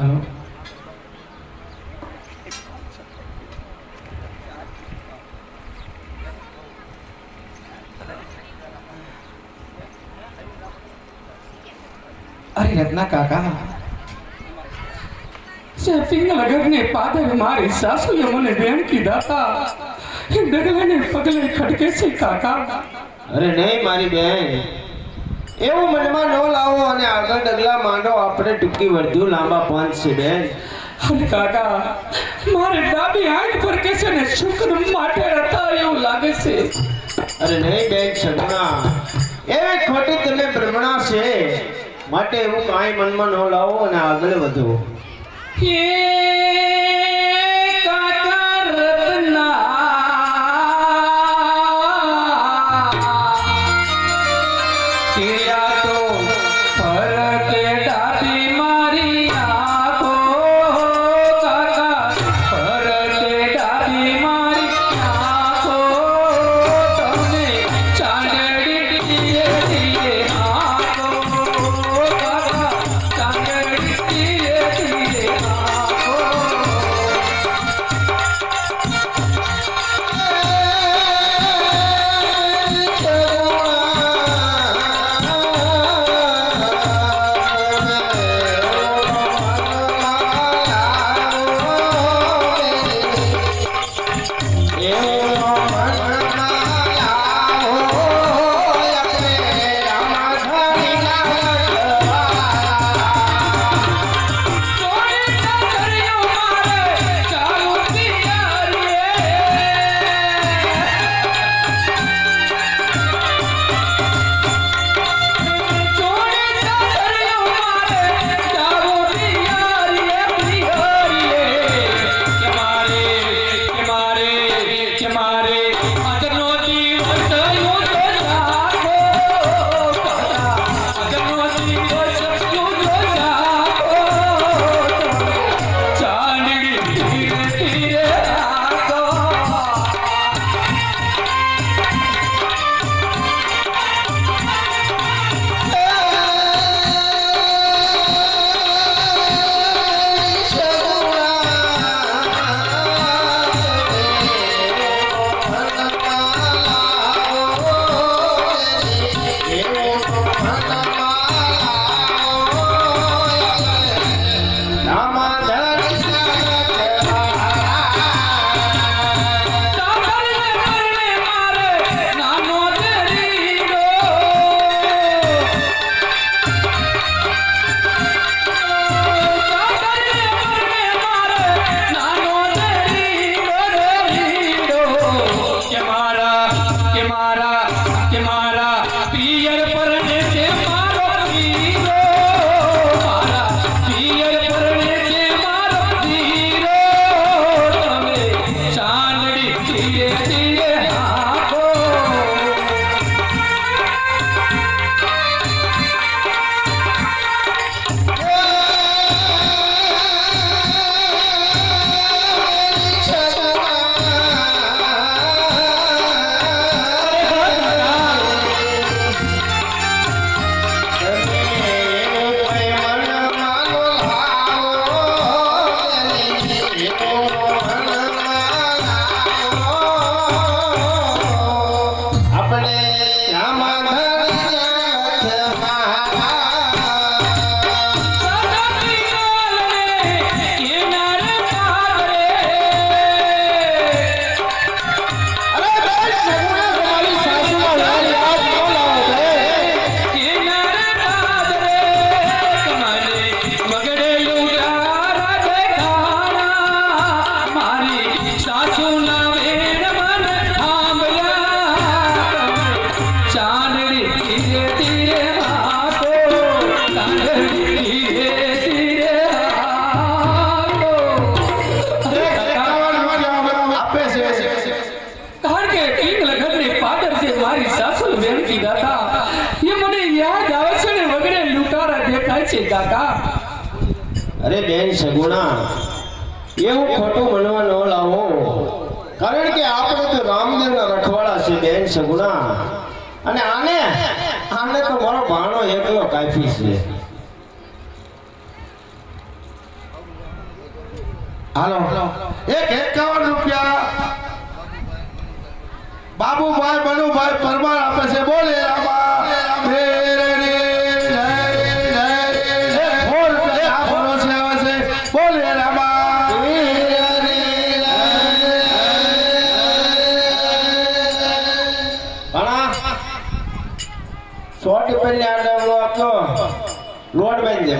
હાલો અરે રત્ના કાકા શેફિંગ લગનને પાદર મારી સાસુએ મને બેન કીધા હતા ડગલે ને પગલે ખડકે છે કાકા અરે નહીં મારી બેન એવું મનમાં ન લાવો અને આગળ ડગલા માંડો આપણે ટૂંકી વર્ધુ લાંબા પંચ છે બેન. અને કાકા મારે ડાબી હાથ પર કે છે ને શુક્ર માટે હતા એવું લાગે છે. અરે નહીં બેન સગુણા એ ખોટી તમે બ્રહ્મણા છે. માટે એવું કાંઈ મનમાં ન લાવો અને આગળ વધો. એ છે, કાકા. અરે બેન સગુણા એવું ખોટું મનવા ન લાવો. કારણ કે આપણે તો રામદેવના રખવાડા છે બેન સગુણા. અને આને આને તો મારો ભાણો એકલો કાફી છે. હાલો. એક એકાવન રૂપિયા. બાબુભાઈ, મનુભાઈ પરમાર આપે છે. બોલે રામા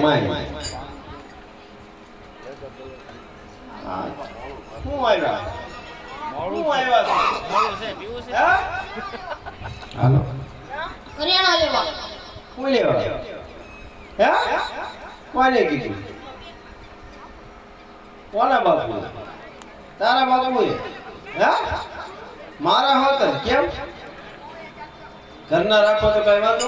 માય શું આવ્યા શું આવ્યા હા? હાલો કરિયાણા લેવા શું લેવા હે કોને કીધું કોના બાપુ તારા બાપુ હે મારા હોત કેમ ઘરના રાખો તો કઈ વાંધો